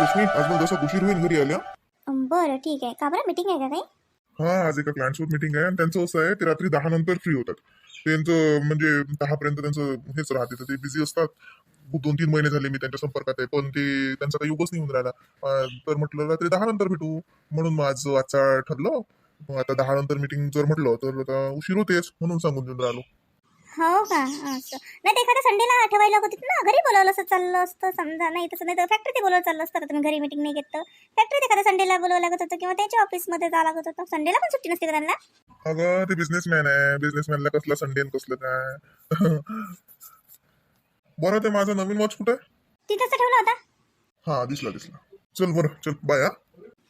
रश्मी आज मला जसं उशीर होईल घरी आल्या. बरं ठीक आहे. का बरं? मीटिंग आहे का काही? हा आज एका क्लायंटसोबत मीटिंग आहे आणि त्यांचं असं आहे ते रात्री दहा नंतर फ्री होतात. त्यांचं म्हणजे दहा पर्यंत त्यांचं हेच राहते ते बिझी असतात. खूप दोन तीन महिने झाले मी त्यांच्या संपर्कात आहे पण ते त्यांचा काही युगच नाही होऊन राहिला. तर म्हटलं रात्री दहा नंतर भेटू. म्हणून मग आज आजचा ठरलं. मग आता दहा नंतर मीटिंग जर म्हटलं तर आता उशीर होतेच म्हणून सांगून देऊन राहिलो. हो का? असं. नाही ते एखाद्या संडेला ठेवायला होती ना घरी बोलावलं असं चाललं असतं समजा. नाही तसं नाही तर फॅक्टरीत बोलावलं चाललं असतं. तर तुम्ही घरी मीटिंग नाही घेत तर. फॅक्टरीत एखाद्या संडेला बोलावं लागत होतं किंवा त्यांच्या ऑफिसमध्ये जावं लागत होतं. संडेला पण सुट्टी नसते का त्यांना? अगं ते बिझनेसमॅन आहे. बिझनेसमॅनला कसला संडे आणि कसलं काय? बरं ते माझा नवीन वॉच कुठे? तिथंच तर ठेवला होता? हा दिसला दिसला. चल बरं चल. बाय हा.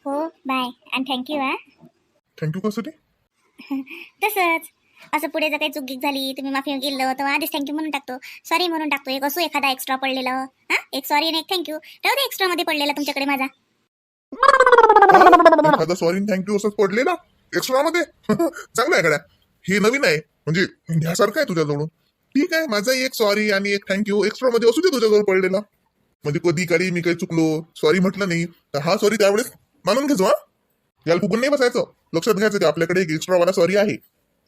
हो बाय आणि थँक्यू हा. थँक्यू कशासाठी? तसंच. असं पुढे जर काही चुकीक झाली तुम्ही माफी केलं तर आधीच थँक्यू म्हणून टाकतो. सॉरी म्हणून टाकतो. एक असू एखादा एक्स्ट्रा पडलेलं. हा? एक सॉरी आणि एक थँक्यू तेवढं एक्स्ट्रा मध्ये पडलेला तुमच्याकडे माझा. एखादा सॉरी थँक्यू असंच पडलेला? एक्स्ट्रा मध्ये? चांगलं आहे गड्या. हे नवीन आहे. म्हणजे ह्यासारखं आहे तुझ्याजवळून. ठीक आहे माझा एक सॉरी आणि एक थँक्यू एक्स्ट्रा मध्ये असू दे तुझ्याजवळ पडलेला. म्हणजे कधी कधी मी काही चुकलो सॉरी म्हटलं नाही तर हा सॉरी त्यावेळेस मानून घेतो हा? याला फुकून नाही बसायचं. लक्षात घ्यायचं की आपल्याकडे एक एक्स्ट्रा वाला सॉरी आहे.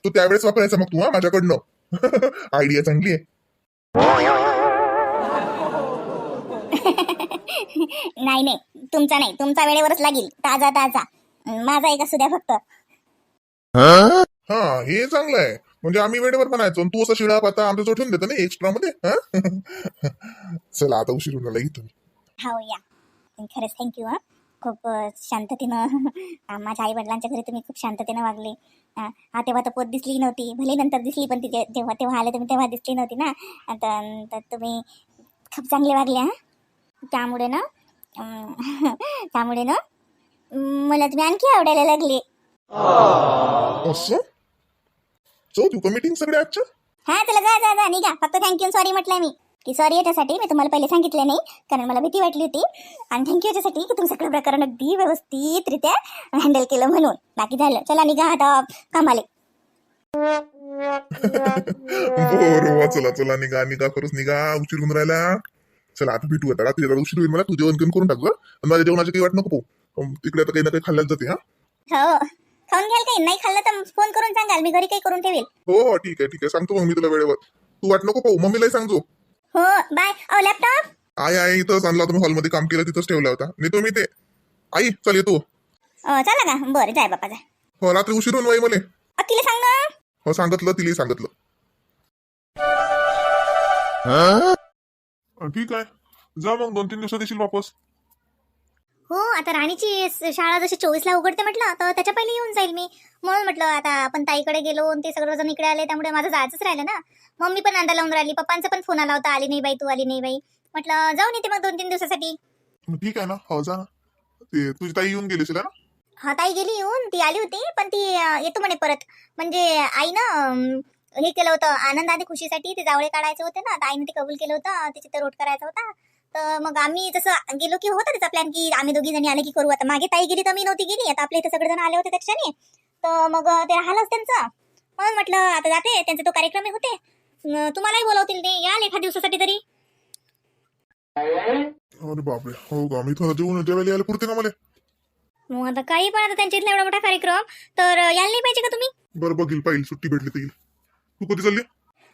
तो त्यावेळेस वापरायचा मग तू हा माझ्याकडनं. आयडिया चांगली आहे. नाही नाही तुमचा नाही तुमचा वेळेवरच लागेल. ताजा ताजा. माझा एक असू द्या फक्त. हा हे चांगलं आहे. म्हणजे आम्ही वेळेवर बनायचो. आणि तू असं शिळा पाता आमच्या ठेवून देतो ना एक्स्ट्रा मध्ये? हा? चला आता उशीर होऊन राहिला इथं हो या. खरंच थँक्यू हा. खूप अं, शांततेनं माझ्या आई वडिलांच्या घरी तुम्ही खूप शांततेनं वागले. हा तेव्हा तर पोत दिसली नव्हती. भले नंतर दिसली पण तिथे जेव्हा तेव्हा आले तुम्ही तेव्हा दिसली नव्हती ना. तर तुम्ही खूप चांगले वागले हा. त्यामुळे ना त्यामुळे ना मला तुम्ही आणखी आवडायला लागले. असं? तू मीटिंग सगळे आजच्या? हा चला जा जा जा निघा. फक्त थँक्यू सॉरी म्हटलंय मी. की सॉरी याच्यासाठी मी तुम्हाला पहिले सांगितलं नाही कारण मला भीती वाटली होती. आणि थँक्यू याच्यासाठी की तुम्ही सगळं प्रकरण अगदी व्यवस्थितरित्या हँडल केलं म्हणून. बाकी झालं. चला निघा आता कामाले. बरं वा चला चला निघा निघा खरंच निघा उशीर होऊन राहिला. चला आता भेटू आता रात्री उशीर होईल मला. तू जेवण घेऊन करून टाक माझ्या जेवणाची काही वाट नको पाहू. अं, तिकडे आता काही ना काही खाल्ल्याच जाते हा. हो. खाऊन घ्याल काही? नाही खाल्लं तर फोन करून सांगाल. मी घरी काही करून ठेवेल. हो हो ठीक आहे ठीक आहे. सांगतो मग मी तुला वेळेवर. तू वाट नको पाहू. मम्मीलाही सांगतो. हो बाय. अहो लॅपटॉप आई आई इथंच आणला तुम्ही हॉलमध्ये काम केलं तिथंच ठेवला होता. नेतो मी ते. आई चल येतो. चला का? बरं जाय बापा जाय. हो रात्री उशीर होऊन बाई मले. अ, तिला सांग ना. हो सांगितलं तिला सांगितलं. ठीक आहे. जा मग दोन तीन दिवसात येशील वापस. हो आता राणीची शाळा जशी चोवीसला उघडते म्हटलं तर त्याच्या पहिले येऊन जाईल मी. म्हणून म्हटलं आता आपण ताईकडे गेलो आणि ते सगळं जण इकडे आले त्यामुळे माझं जायचंच राहिलं ना. मम्मी पण नांदा लावून राहिली. पप्पांचा पण फोन आला होता आली नाही बाई तू आली नाही बाई. म्हटलं जाऊन येते मग दोन तीन दिवसासाठी ठीक आहे ना. हो जा ना. ते तुझी ताई येऊन गेली है ना? हा ताई गेली येऊन ती आली होती पण ती येतो म्हणे परत. म्हणजे आई ना हे केलं होतं आनंद आणि खुशीसाठी ते जावळे काढायचे होते ना तर आईने ते कबूल केलं होतं तिचे ते रोट करायचा होता. तर मग आम्ही जसं गेलो की होता त्याचा प्लॅन की आम्ही दोघी जणी आले की करू. आता मागे ताई गेली तर मी नव्हती गेली. आता आपल्या इथे सगळेजण आले होते त्याच्याने तर मग ते राहिलंच त्यांचं. म्हणून म्हटलं आता जाते. त्यांचा तो कार्यक्रम होते. तुम्हालाही बोलवतील ते. याल एका दिवसासाठी तरी. अरे बापरे. हो का? मी थोडं जेवण जेवायला यायला पुरते का मला? मग आता काही पण आता त्यांच्या इथला एवढा मोठा कार्यक्रम. तर यायला नाही पाहिजे का तुम्ही? बरं बघील पाहिजे सुट्टी भेटली तर येईल. तू कधी चालली?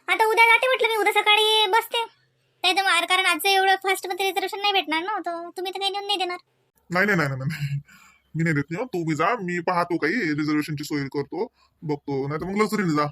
आता उद्या जाते म्हटलं मी. उद्या सकाळी बसते. नाही तर कारण आजचं एवढं फास्टमध्ये रिझर्वेशन नाही भेटणार ना तर तुम्ही तर काही नेऊन नाही देणार. नाही नाही नाही नाही नाही. मी नाही देत नाही, हं. तू बी जा मी पाहतो काही रिझर्वेशनची सोय करतो बघतो नाही तर मग लक्झरीने जा.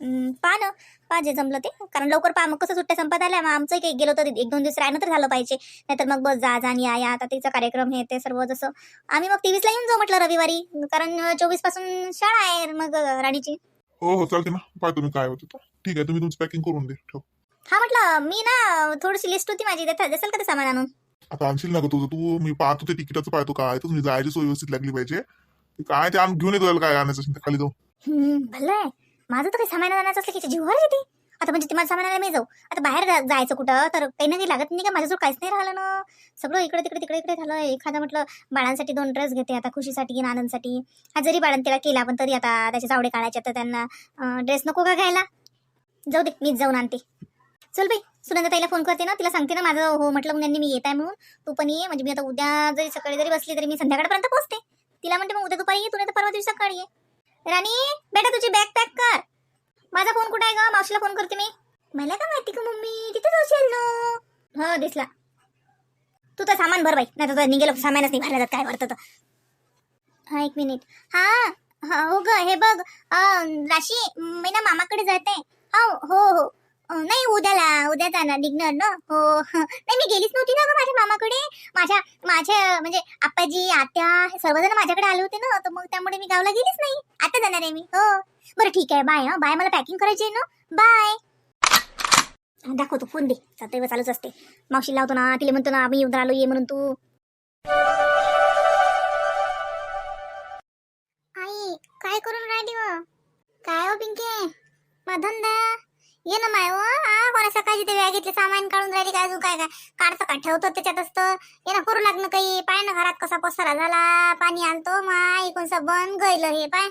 हम्म, पहा ना पाहिजे जमलं ते. कारण लवकर पहा मग कसं सुट्ट्या संपत आल्या मग आमचं काही गेलो तर एक दोन दिवस राहणं तर झालं पाहिजे. नाहीतर मग बस जा जा आणि या या आता तिचा कार्यक्रम हे ते सर्व जसं. आम्ही मग तेवीसला येऊन जाऊ म्हटलं रविवारी कारण चोवीसपासून शाळा आहे मग राणीची. हो हो चालते ना. पाहतो मी काय होतं ते. ठीक आहे तुम्ही तुमचं पॅकिंग करून दे ठेव. हा म्हटलं मी ना थोडीशी लिस्ट होती माझी देता देसाल का ते सामान आणून? आता आणशील ना ग तुझं तू मी पाहतो ते तिकिटाचं पाहतो काय तुम्ही जायची सोय व्यवस्थित लागली पाहिजे. ते काय ते आम घेऊन येतो काय आणायचं असेल ते खाली जाऊ हम्म, भलं. आहे माझं तर काही सामान आणायचं असलं की जीवावर येते आता म्हणजे ते माझं सामान आणायला मी जाऊ. आता बाहेर जा- जायचं कुठं तर काही ना काही लागत नाही का माझ्याजवळ काहीच नाही राहिलं ना. सगळं इकडे तिकडे तिकडे इकडे झालं एखादा म्हटलं बाळांसाठी दोन ड्रेस घेते आता खुशीसाठी आणि आनंदसाठी. हा जरी बाळांनी त्याला केला पण तरी आता त्याचे चावडे काढायचे तर त्यांना ड्रेस नको का घ्यायला? जाऊ दे मीच जाऊन आणते. चल बाई सुनंदाताईला फोन करते ना तिला सांगते ना माझं. हो म्हटलं म्हणून मी येत आहे म्हणून. तू पण ये म्हणजे मी आता उद्या जरी सकाळी जरी बसली तरी मी संध्याकाळपर्यंत पोहोचते. तिला म्हणते मग उद्या दुपारी ये तू नाही तर परवा दिवशी सकाळी ये. राणी बेटा तुझी बॅग पॅक कर. माझा फोन कुठे आहे गं? मावशीला फोन करते मी. मला का माहिती का मम्मी? तिथेच असेल ना. हो दिसला. तू तर सामान भर बाई नाही तर निघेल सामानच नाही भरला जात काय भरतं तर. हा एक मिनिट हा हो ग हे बघ. राशी मी ना मामाकडे जाते. हो हो हो. नाही उद्याला उद्या जाणार निघणार ना? हो. नाही मी गेलीच नव्हती ना माझ्या मामाकडे. माझ्या माझ्या म्हणजे आप्पाजी आत्या हे सर्वजण माझ्याकडे आले होते ना तर मग त्यामुळे मी गावला गेलीच नाही. आता जाणार आहे मी. हो. बरं ठीक आहे. बाय हा. बाय मला पॅकिंग करायची आहे ना? बाय दाखवतो फोन दे. सदैव चालूच असते. मावशी लावतो ना तिला म्हणतो ना आम्ही येऊन आलो ये म्हणून तू. आई काय करून राहिली काय हो पिंके? मधंदा ये ना माय व हा कोणा सकाळची ते घेतले सामान काढून राहिली काय अजून काय काय? काढतं का? ठेवतो त्याच्यातच तर ये ना करू लागणं काही. पाय ना घरात कसा पसारा झाला. पाणी आणतो माय कोण बन गैलं हे पाय.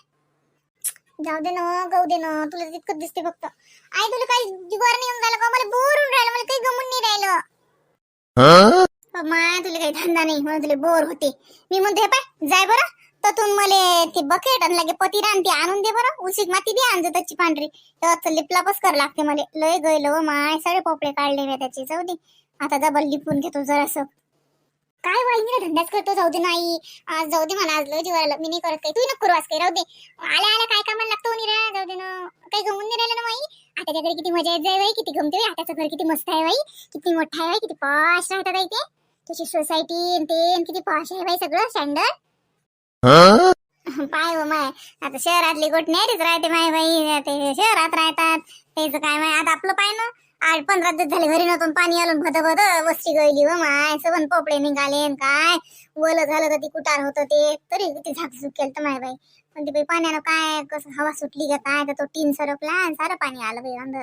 जाऊ दे ना गाऊ दे ना तुला तितकं दिसते फक्त. आई तुला काही जुगार नाही येऊन राहिलं का? मला बोर होऊन राहिलं मला काही गमून नाही राहिलं. माय तुला काही धंदा नाही म्हणून तुला बोर होते. मी म्हणते हे पाय जाय बरं. तर तू मला ती बकेट आणि लगे पती रान ती आणून दे बरं. उशीक माती बी आणजो त्याची पांढरी. तर लिपलापच कर लागते मला. लय गयलो हो माय. सगळे पोपळे काढले मी त्याची. जाऊ दे. आता डबल लिपून घेतो जरासं. काय वाईनी धंदाच करतो जाऊ दे नाही. आज जाऊ दे मला. आज लय जीवाला मी नाही करत काही. तू नको करू आज काही. राहू दे. आल्या आल्या काय कामाला लागतो नी जाऊ दे ना. काही गमून नाही राहिलं ना माई आताच्या घरी किती मजा येत जाय बाई. किती गमते आताचं घर किती मस्त आहे बाई. किती मोठा आहे बाई. किती पॉश राहतात ते. सोसायटी ते किती पॉश आहे बाई सगळं. स्टँडर्ड पाय हो माय. आता शहरातली गोट राहते माय बाई. ते शहरात राहतात. त्याचं काय माय? आता आपलं पाय ना. आठ पंधरा दिवस झाले घरी नव्हतं. पाणी आलून भद भद वस्ती गळली व माय. सबन पोपडे निघाले न काय? ओलं झालं तर ती कुटार होतं ते. तरी किती झाकझुक केलं तर माय बाई. पण ते बाई पाण्यानं काय कसं हवा सुटली का काय? तर तो टीन सरपला आणि सारं पाणी आलं बाई अंदर.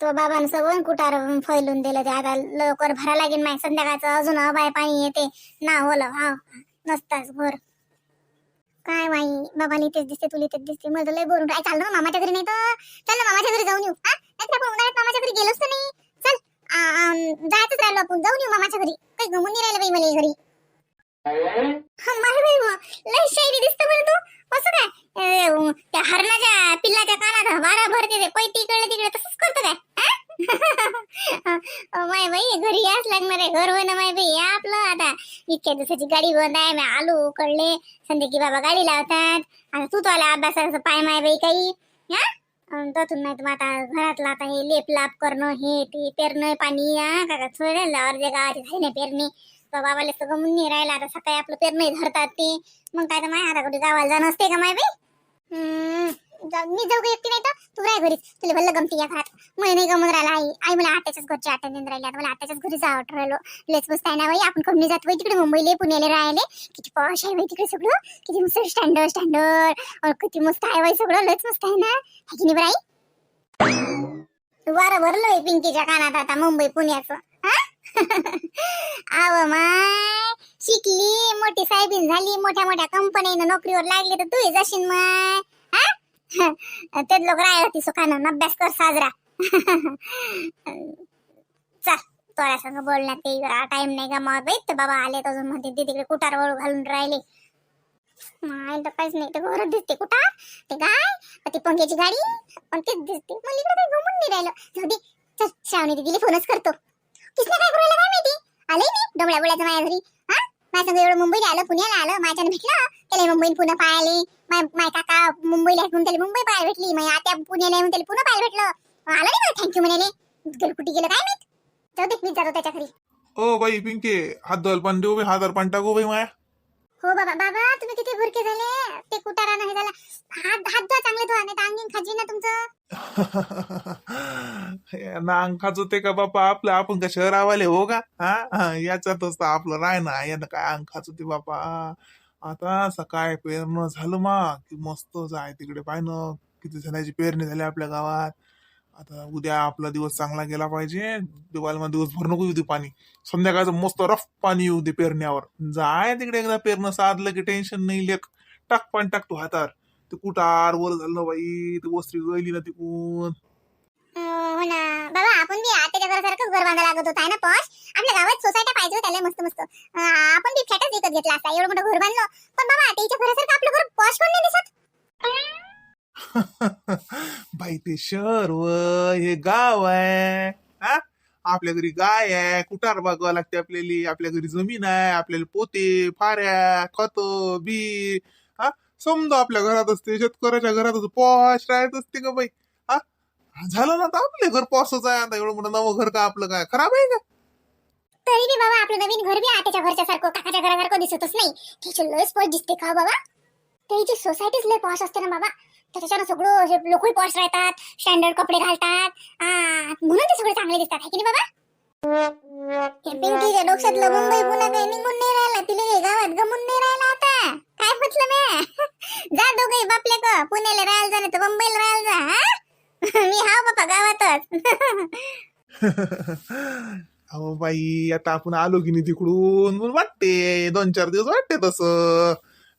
तो बाबानं सगळं कुटार फैलून दिलं ते. आता लवकर भरा लागेल माय. संध्याकाळचं अजून बाय पाणी येते. ना ओलं. हा. नसताच भर काय माई बाबाला इथेच दिसते तुला इथेच दिसते मला लय बोरून काय चाल ना मामाच्या घरी नाही तर? चल ना मामाच्या घरी जाऊन येऊ. हा? नाहीतर आपण उन्हाळ्यात मामाच्या घरी गेलोच तर नाही. चल जायचंच राहिलो आपण. जाऊन येऊ मामाच्या घरी. काही गमून नाही राहिलं बाई मला घरी. हा, बाई लय शैली दिसतं बरं तू. असं काय? त्या हरणाच्या पिल्लाच्या कानात वारा भरते ते. पै तिकडे तिकडे तसंच करतो काय? माय बाई घरी याच लागणार आहे. घर होय माय बाई. आपलं आता. इतक्या दिवसाची गाडी बंद आहे मी आलो कळले संध्या बाबा गाडी लावतात. आता तू तो आला अभ्यासाचं पाय माय बाई काही. हा? त्यातून नाही मग आता घरातलं आता हे लेप लाप करणं हे ते पेरणं पाणी हा? का सोडेल अर्ध्या गावाची झाली नाही पेरणी. तर बाबाला सगळं मुन्नी राहिला आता सकाळी आपलं पेरणं धरतात ते. मग काय तर माय आता कुठे गावाला जाणं असते का माय बाई? जाऊ- मी जाऊ एकटी नाही तर? तू राह घरीच. तुला भल्ल गमती या घरात मला नाही गमून राहिला आई. आई मला आत्याच्याच घरची आठवण देऊन राहिली. आता मला आत्याच्याच घरी जावं ठरवलं लेच मस्त आहे ना बाई. आपण कमी जात तिकडे मुंबईला पुण्याला राहिले किती पॉश आहे बाई तिकडे सगळं. किती मस्त स्टँडर्ड स्टँडर्ड किती मस्त आहे बाई सगळं. लयच मस्त आहे ना. है की नाही बरं आई वारं पिंकीच्या कानात आता मुंबई पुण्याचं. आव माय. शिकली मोठी साहेबीन झाली. मोठ्या मोठ्या कंपनीनं नोकरीवर लागली तर तू जाशील माय. तेच लोक राय होती सुखानं. अभ्यास कर साजरा. चल तोळ्या संग बोलण्यात काही टाइम नाही का मग बाई तर बाबा आले तर अजून. म्हणते ते तिकडे कुटार वळू घालून राहिले. माय तर काहीच नाही. ते घरात दिसते कुटार ते गाय ती पंख्याची गाडी. पण तेच दिसते. मला इकडे काही गमून नाही राहिलं. जाऊ दे. चल श्रावणी दिदीला फोनच करतो. किसने काय करायला काय माहिती? आले मी डोंबळ्या बोळ्याचं माझ्या घरी हा? माझ्या संग एवढं मुंबईला आलं पुण्याला आलं माझ्यानं भेटलं. त्याला मुंबईला पुन्हा पाहिले माय माय काका मुंबईला आहेत म्हणून त्याला मुंबई पाहायला भेटली. माय आत्या पुण्याला आहे म्हणून त्याला पुन्हा पाहायला भेटलं. आलं नाही मला थँक्यू म्हणाले. गेलं कुठे गेलं काय माहीत? जाऊ दे मी जातो त्याच्या घरी. ओ बाई पिंके हात धुवायला पाणी देऊ बाई हातावर पाणी टाकू बाई माया. हो बाबा बाबा तुम्ही किती भुरके झाले. ते कुटारानं हे झाला. हात हात धुवा चांगले धुवा नाही तर अंगीन खाजी ना तुमचं. ना अंकाच होते का बापा? आपलं आपण का शहर आवाले हो का? हा? याच्यातच तर आपलं राय ना यानं काय अंकाच होते बापा? आता सकाळ पेरणं झालं मा की मस्त जाय तिकडे पाहिनं किती जणांची पेरणी झाली आपल्या गावात. आता उद्या आपला दिवस चांगला गेला पाहिजे. दिवाळीमध्ये दिवसभर नको येऊ दे पाणी. संध्याकाळचं मस्त रफ पाणी येऊ दे पेरण्यावर. जाय तिकडे एकदा पेरणं साधलं की टेन्शन नाही लेख टाक पाणी टाक तू हातावर. ते कुटार वर झालं बाई ते वस्त्री गळली ना तिकून. हो ना. बाबा आपण बी आत्याच्या घरासारखंच घर बांधायला लागत होता. आहे ना पॉश? आपल्या गावात सोसायट्या पाहिजे होत्या मस्त मस्त. आपण बी फ्लॅटच विकत घेतला असता. एवढं मोठं घर बांधलं. पण बाबा आत्याच्या घरासारखं आपलं घर पॉश पण नाही दिसत. बाई ते शहर व हे गाव आहे. हा? आपल्या घरी गाय आहे. कुटार बागवा लागते आपल्याला. आपल्या घरी जमीन आहे. आपल्याला पोते फाऱ्या खत बी. हा? समजा आपल्या घरात असते शेतकऱ्याच्या घरात पॉश राहत असते का बाई. झालं ना तर आपले घर पावसाचं आहे आता एवढं मोठं नवं घर का आपलं काय? खराब आहे का? तरी बी बाबा आपलं नवीन घर बी आताच्या घरच्या सारखं काकाच्या घरासारखं दिसतच नाही. त्याची लय स्पॉट दिसते का हो बाबा? त्याची सोसायटीच लय पॉश असते ना बाबा. त्याच्यानं सगळं हे लोकही पॉश राहतात स्टँडर्ड कपडे घालतात. म्हणून ते सगळे चांगले दिसतात आहे की नाही बाबा? पिंकीच्या डोक्यातलं मुंबई पुन्हा काही निघून नाही राहिला तिला काही गावात गमून नाही राहिला आता. काय म्हटलं मी जा दोघे बापल्या पुण्याला राहायला जा नाही तर मुंबईला राहायला जा हा? मी हा बापा गावातच. अहो बाई आता आपण आलो की नाही तिकडून? मग वाटते दोन चार दिवस वाटते तसं.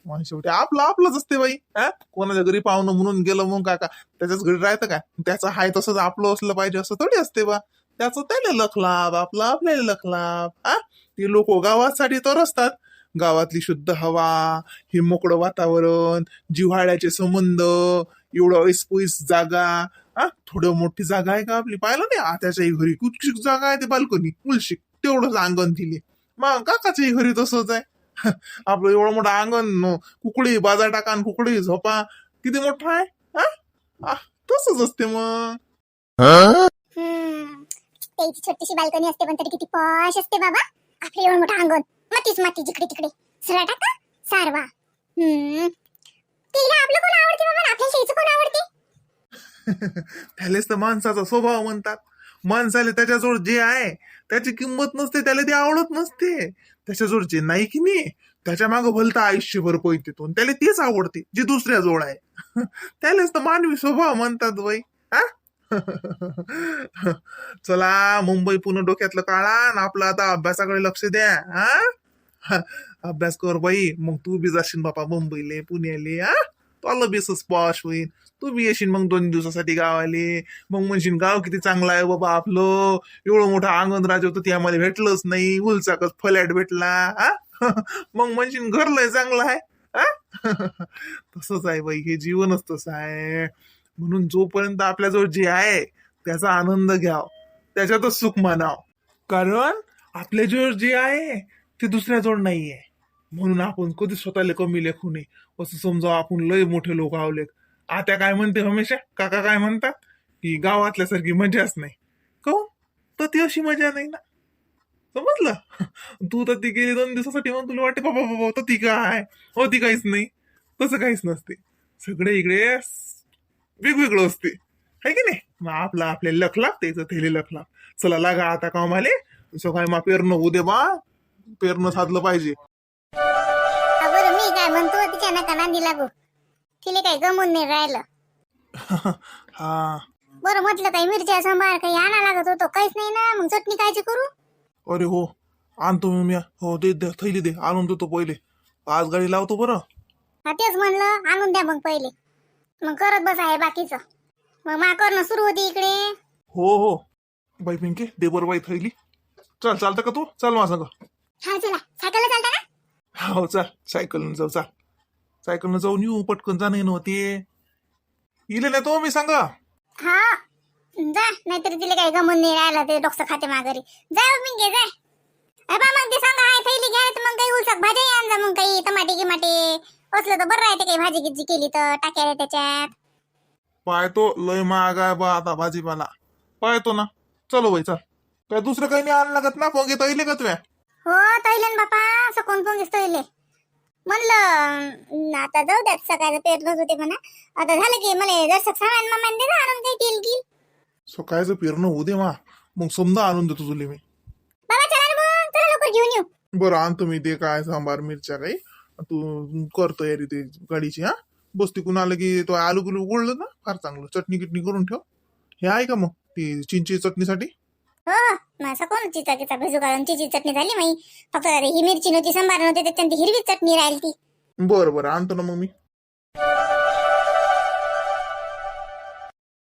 मग शेवटी आपलं आपलंच असते बाई हा? कोणाच्या घरी पाहुणं म्हणून गेलं मग काका त्याच्याच घरी राहतं का? त्याचं हाय तसंच आपलं असलं पाहिजे असं थोडी असते बा. त्याचं त्याला लखलाभ आपला आपल्याला लखलाभ हा? ते लोक गावासाठी तर असतात. गावातली शुद्ध हवा हे मोकळं वातावरण जिव्हाळ्याचे संबंध एवढं ऐसपैस जागा हा? थोडं मोठी जागा आहे का आपली? पाहिलं नाही? आत्याच्याही घरी कुठची जागा आहे ते बाल्कनी. उलशिक तेवढंच अंगण दिले. मग काकाच्याही घरी तसंच आहे. आपलं एवढं मोठं अंगण न, कुकडी बाजार टाका आणि कुकडी झोपा. किती मोठा आहे? हा? तसंच असते मग. हम्म. त्याची छोटीशी बाल्कनी असते पण तरी किती पॉश असते बाबा. आपलं एवढं मोठं अंगण. मातीच माती जिकडे तिकडे. सरळ टाका. सारवा. हम्म. तिला आपलं कोण आवडते बाबा? कोण आवडते? त्यालाच तर माणसाचा स्वभाव म्हणतात. माणसाला त्याच्याजवळ जे आहे त्याची किंमत नसते त्याला ते आवडत नसते. त्याच्याजवळ जे नाही की नाही त्याच्या मागं भलता आयुष्यभर पैते तो त्याला तेच आवडते जे दुसऱ्या जोड आहे. त्यालाच तर मानवी स्वभाव म्हणतात बाई. हा? चला मुंबई पुणे डोक्यातलं काळा आणि आपलं आता अभ्यासाकडे लक्ष द्या. हा? अभ्यास कर बाई. मग तू बी जाशील बापा मुंबईले पुण्याले हा तुला बी स्पॉश होईल तू बी येशील मग दोन दिवसासाठी गावाले. मग म्हणशील गाव किती चांगलं आहे बाबा आपलं. एवढं मोठं अंगण राज होतं ते आम्हाला भेटलंच नाही. उलचाकच फलॅट भेटला हा मग म्हणशील घर लय चांगलं आहे हा तसंच आहे बाई. हे जीवनच तसं आहे. म्हणून जोपर्यंत आपल्याजवळ जे आहे त्याचा आनंद घ्याव. त्याच्यातच सुख मानाव. कारण आपल्याजवळ जे आहे ते दुसऱ्याजवळ नाही आहे म्हणून आपण कधी स्वतःला कमी लेखू नये. असं समजा आपण लय मोठे लोक आवलेत. आत्या काय म्हणते हमेशा काका काय म्हणतात? की गावातल्यासारखी मजाच नाही. काहून हो? तर ती अशी मजा नाही ना. समजलं? तू तर ती गेली दोन दिवसासाठी म्हणून तुला वाटते बाबा बाबा तर ती काय? हो ती काहीच नाही. तसं काहीच नसते. सगळे इकडे वेगवेगळं असते. है की नाही? मग आपला आपल्याला लख लागते थेले लख लाग चला लागा आता कामाले. सकाळी मग पेरणं उद्या बा. पेरणं साधलं पाहिजे. बरं मी काय म्हणतो? तिच्या नका नांदी लागू. तिला काही गमून नाही राहिलं. हा. बरं म्हटलं काही मिरच्या सांबार काही आणा लागत होतो काहीच नाही ना मग चटणी कायची करू? अरे हो आणतो मी म्या. हो दे दे थैली दे आणून देतो पहिले. आज गाडी लावतो बरं. हा तेच म्हणलं आणून द्या मग पहिले. मग करत बसा हे बाकीचं. मग मा करणं सुरू होती इकडे. हो हो. बाई पिंके दे बरं बाई थैली. चल चालतं का तू? चल माझं संग. हा चला. सायकलला चालता का? हो चाल. सायकलनं जाऊ चाल. सायकलनं जाऊन येऊ पटकन जाणं येणं होते. इले ना तो मी सांगा. हा. जा नाहीतरी तिला काही गमून नाही राहिलं ते डोकं खाते माघारी. जा मी घे जा. अबा मग ते सांगा हाय थैली घ्या तर मग काही उलसक भाजी आणजा मग काही टमाटे गिमाटे. असलं तर बरं राहते काही भाजी गिजी केली तर टाक्या त्याच्यात. पाहतो लय महाग आहे बा आता भाजीपाला. पाहतो ना. चलो बाई चल. काय दुसरं काही नाही आणलं लागत ना पोंगे तैले का तुया हो तैलन बापा असं कोण कोण तैले म्हणलं अं, आता जाऊ द्यात सकाळचं पेरलंच होते म्हणा. आता झालं की मला जर सामान मामान दे ना आणून काही तेल गिल. सकाळचं पेरणं होऊ दे मा. मग समजा आणून देतो तुले मी. बाबा चला ना मग चला लवकर घेऊन येऊ. बरं आणतो मी ते काय सांबार मिरच्या काही. तू कर तयारी ते गाडीची हा. बस तिकून आलं की तो आलू गुलू उघडलं ना फार चांगलं. चटणी किटणी करून ठेव. हे आहे का मग ती चिंची चटणीसाठी? हो माझा कोण चिचा चिचा भिजू घालून चिची चटणी झाली माई? फक्त ही मिरची नव्हती संभार नव्हती त्याच्यात हिरवी चटणी राहिली ती. बरं बरं आणतो ना मग मी.